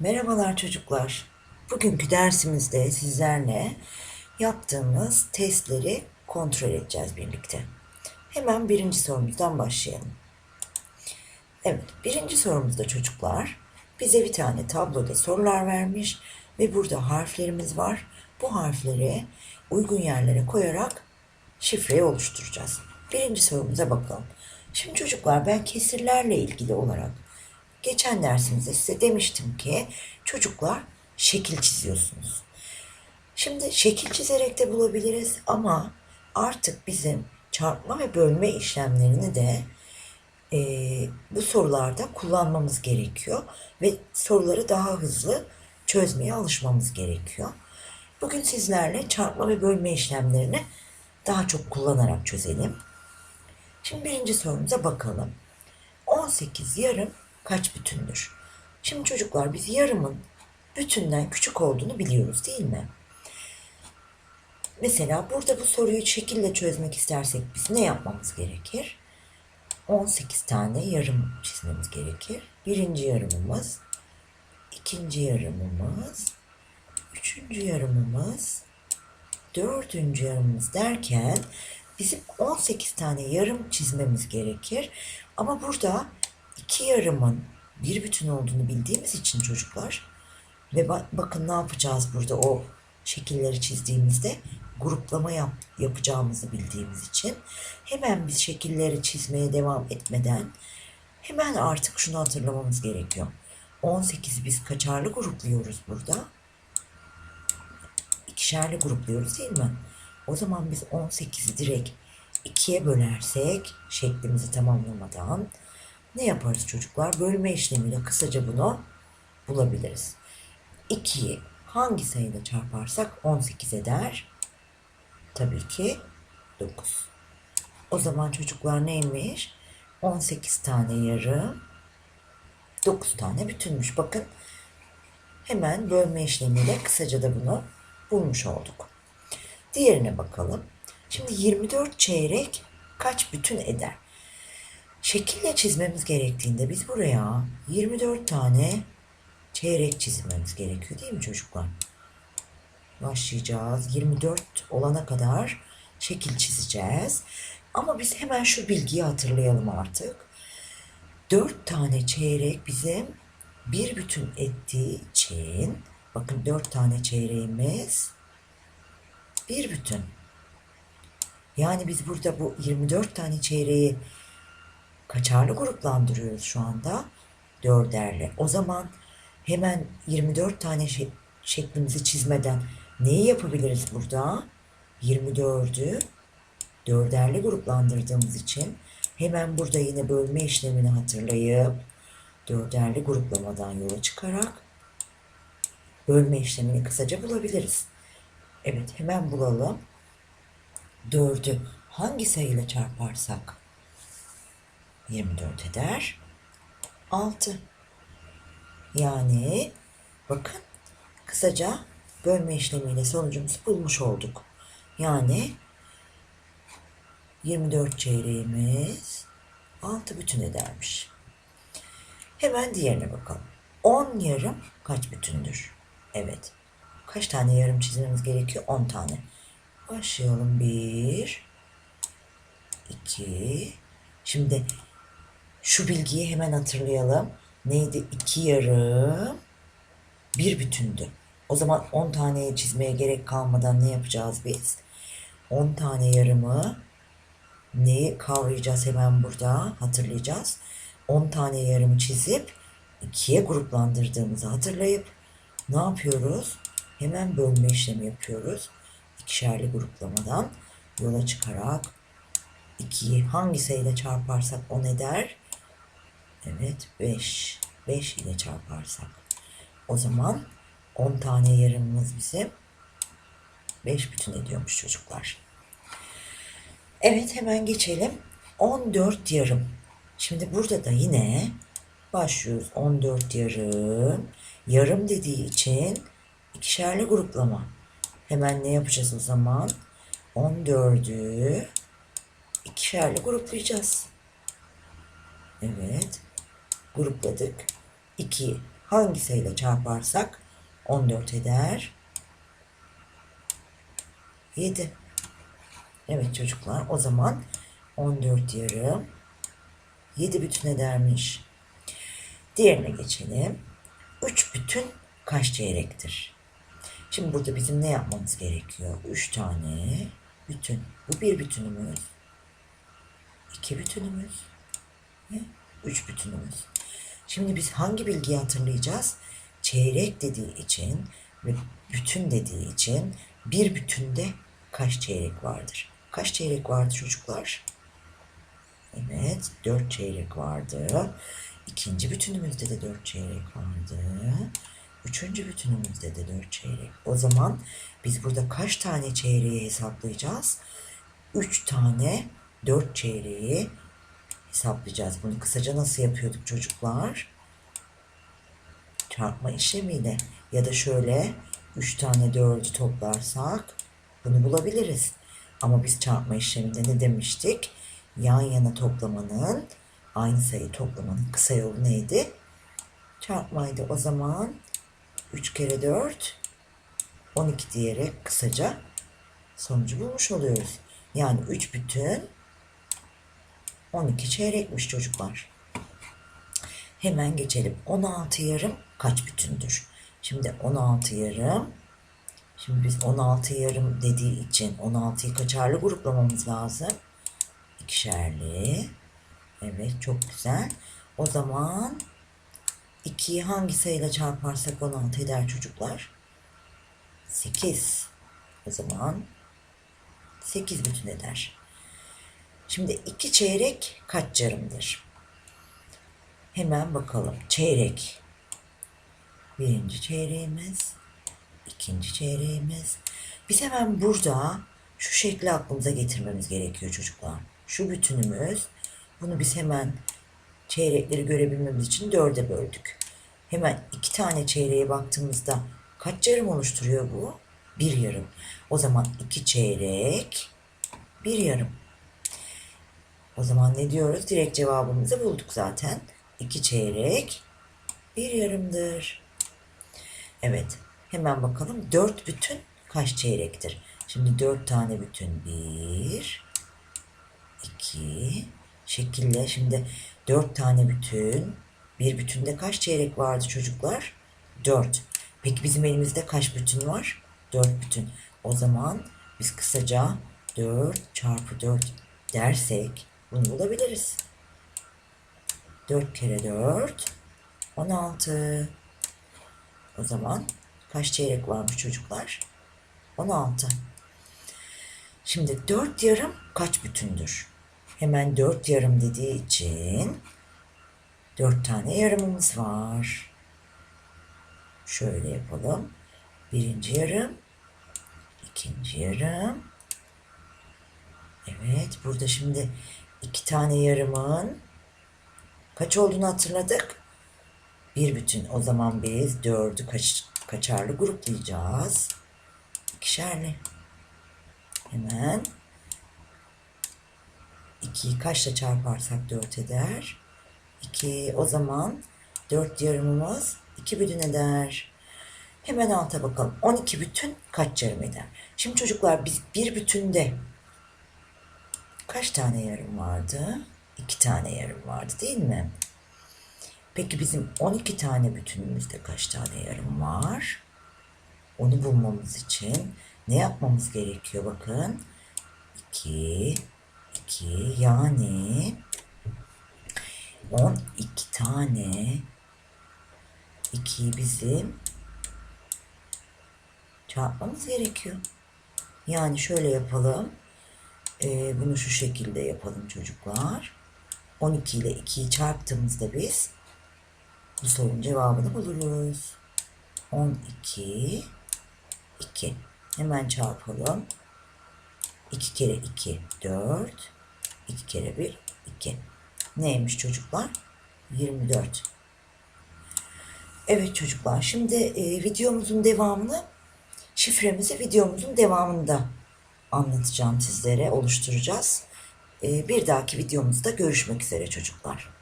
Merhabalar çocuklar. Bugünkü dersimizde sizlerle yaptığımız testleri kontrol edeceğiz birlikte. Hemen birinci sorumuzdan başlayalım. Evet, birinci sorumuzda çocuklar bize bir tane tabloda sorular vermiş ve burada harflerimiz var. Bu harfleri uygun yerlere koyarak şifreyi oluşturacağız. Birinci sorumuza bakalım. Şimdi çocuklar ben kesirlerle ilgili olarak geçen dersimizde size demiştim ki çocuklar şekil çiziyorsunuz. Şimdi şekil çizerek de bulabiliriz ama artık bizim çarpma ve bölme işlemlerini de e, bu sorularda kullanmamız gerekiyor ve soruları daha hızlı çözmeye alışmamız gerekiyor. Bugün sizlerle çarpma ve bölme işlemlerini daha çok kullanarak çözelim. Şimdi birinci sorumuza bakalım. 18 yarım kaç bütündür? Şimdi çocuklar biz yarımın bütünden küçük olduğunu biliyoruz değil mi? Mesela burada bu soruyu şekille çözmek istersek biz ne yapmamız gerekir? 18 tane yarım çizmemiz gerekir. Birinci yarımımız, ikinci yarımımız, üçüncü yarımımız, dördüncü yarımımız derken bizim 18 tane yarım çizmemiz gerekir. Ama burada iki yarımın bir bütün olduğunu bildiğimiz için çocuklar ve ba- bakın ne yapacağız burada o şekilleri çizdiğimizde gruplama yap, yapacağımızı bildiğimiz için hemen biz şekilleri çizmeye devam etmeden hemen artık şunu hatırlamamız gerekiyor. 18 biz kaçarlı grupluyoruz burada? ikişerli grupluyoruz değil mi? O zaman biz 18'i direkt ikiye bölersek şeklimizi tamamlamadan ne yaparız çocuklar? Bölme işlemiyle kısaca bunu bulabiliriz. 2'yi hangi sayıyla çarparsak 18 eder? Tabii ki 9. O zaman çocuklar neymiş? 18 tane yarım, 9 tane bütünmüş. Bakın hemen bölme işlemiyle kısaca da bunu bulmuş olduk. Diğerine bakalım. Şimdi 24 çeyrek kaç bütün eder? Şekille çizmemiz gerektiğinde biz buraya 24 tane çeyrek çizmemiz gerekiyor değil mi çocuklar? Başlayacağız. 24 olana kadar şekil çizeceğiz. Ama biz hemen şu bilgiyi hatırlayalım artık. 4 tane çeyrek bizim bir bütün ettiği için bakın 4 tane çeyreğimiz bir bütün. Yani biz burada bu 24 tane çeyreği kaçarlı gruplandırıyoruz şu anda? Dörderle. O zaman hemen 24 tane şe- şeklimizi çizmeden neyi yapabiliriz burada? 24'ü dörderli gruplandırdığımız için hemen burada yine bölme işlemini hatırlayıp dörderli gruplamadan yola çıkarak bölme işlemini kısaca bulabiliriz. Evet hemen bulalım. 4'ü hangi sayıyla çarparsak 24 eder? 6. Yani bakın kısaca bölme işlemiyle sonucumuzu bulmuş olduk. Yani 24 çeyreğimiz 6 bütün edermiş. Hemen diğerine bakalım. 10 yarım kaç bütündür? Evet. Kaç tane yarım çizmemiz gerekiyor? 10 tane. Başlayalım. 1 2 Şimdi şu bilgiyi hemen hatırlayalım. Neydi? 2 yarım bir bütündü. O zaman 10 taneye çizmeye gerek kalmadan ne yapacağız biz? 10 tane yarımı neyi kavrayacağız hemen burada hatırlayacağız. 10 tane yarımı çizip ikiye gruplandırdığımızı hatırlayıp ne yapıyoruz? Hemen bölme işlemi yapıyoruz. İkişerli gruplamadan yola çıkarak 2'yi hangi sayıyla çarparsak o ne der? Evet 5. 5 ile çarparsak. O zaman 10 tane yarımımız bizim 5 bütün ediyormuş çocuklar. Evet hemen geçelim. 14 yarım. Şimdi burada da yine başlıyoruz. 14 yarım. Yarım dediği için ikişerli gruplama. Hemen ne yapacağız o zaman? 14'ü ikişerli gruplayacağız. Evet. Grupladık. 2 hangi sayıyla çarparsak 14 eder? 7. Evet çocuklar o zaman 14 yarım 7 bütün edermiş. Diğerine geçelim. 3 bütün kaç çeyrektir? Şimdi burada bizim ne yapmamız gerekiyor? 3 tane bütün. Bu bir bütünümüz. iki bütünümüz. Ve üç bütünümüz. Şimdi biz hangi bilgiyi hatırlayacağız? Çeyrek dediği için ve bütün dediği için bir bütünde kaç çeyrek vardır? Kaç çeyrek vardı çocuklar? Evet, dört çeyrek vardı. İkinci bütünümüzde de dört çeyrek vardı. Üçüncü bütünümüzde de dört çeyrek. O zaman biz burada kaç tane çeyreği hesaplayacağız? Üç tane dört çeyreği hesaplayacağız. Bunu kısaca nasıl yapıyorduk çocuklar? Çarpma işlemiyle ya da şöyle üç tane dördü toplarsak bunu bulabiliriz. Ama biz çarpma işleminde ne demiştik? Yan yana toplamanın aynı sayı toplamanın kısa yolu neydi? Çarpmaydı. O zaman 3 kere 4 12 diyerek kısaca sonucu bulmuş oluyoruz. Yani 3 bütün 12 çeyrekmiş çocuklar. Hemen geçelim. 16 yarım kaç bütündür? Şimdi 16 yarım Şimdi biz 16 yarım dediği için 16'yı kaçarlı gruplamamız lazım. İkişerli. Evet çok güzel. O zaman 2'yi hangi sayıyla çarparsak 16 eder çocuklar? 8. O zaman 8 bütün eder. Şimdi 2 çeyrek kaç yarımdır? Hemen bakalım. Çeyrek. Birinci çeyreğimiz. ikinci çeyreğimiz. Biz hemen burada şu şekli aklımıza getirmemiz gerekiyor çocuklar. Şu bütünümüz. Bunu biz hemen çeyrekleri görebilmemiz için dörde böldük. Hemen iki tane çeyreğe baktığımızda kaç yarım oluşturuyor bu? Bir yarım. O zaman iki çeyrek, bir yarım. O zaman ne diyoruz? Direkt cevabımızı bulduk zaten. İki çeyrek, bir yarımdır. Evet. Hemen bakalım. Dört bütün kaç çeyrektir? Şimdi dört tane bütün. Bir, iki, şekille. Şimdi dört tane bütün. Bir bütünde kaç çeyrek vardı çocuklar? Dört. Peki bizim elimizde kaç bütün var? Dört bütün. O zaman biz kısaca dört çarpı dört dersek bunu bulabiliriz. Dört kere dört on altı. O zaman kaç çeyrek varmış çocuklar? 16. Şimdi 4 yarım kaç bütündür? Hemen 4 yarım dediği için 4 tane yarımımız var. Şöyle yapalım. Birinci yarım, ikinci yarım. Evet, burada şimdi iki tane yarımın kaç olduğunu hatırladık. Bir bütün. O zaman biz dördü kaç, kaçarlı gruplayacağız. İkişerli. Hemen 2'yi kaçla çarparsak 4 eder? 2 o zaman 4 yarımımız 2 bütün eder. Hemen alta bakalım. 12 bütün kaç yarım eder? Şimdi çocuklar biz bir bütünde kaç tane yarım vardı? 2 tane yarım vardı değil mi? Peki bizim 12 tane bütünümüzde kaç tane yarım var? Onu bulmamız için ne yapmamız gerekiyor bakın. 2 2 yani 12 tane 2'yi bizim çarpmamız gerekiyor. Yani şöyle yapalım. Ee, bunu şu şekilde yapalım çocuklar. 12 ile 2'yi çarptığımızda biz bu sorunun cevabını buluruz. 12 2 hemen çarpalım. 2 kere 2 4 2 kere 1 2 neymiş çocuklar? 24 Evet çocuklar şimdi e, videomuzun devamını şifremizi videomuzun devamında anlatacağım sizlere oluşturacağız. E, bir dahaki videomuzda görüşmek üzere çocuklar.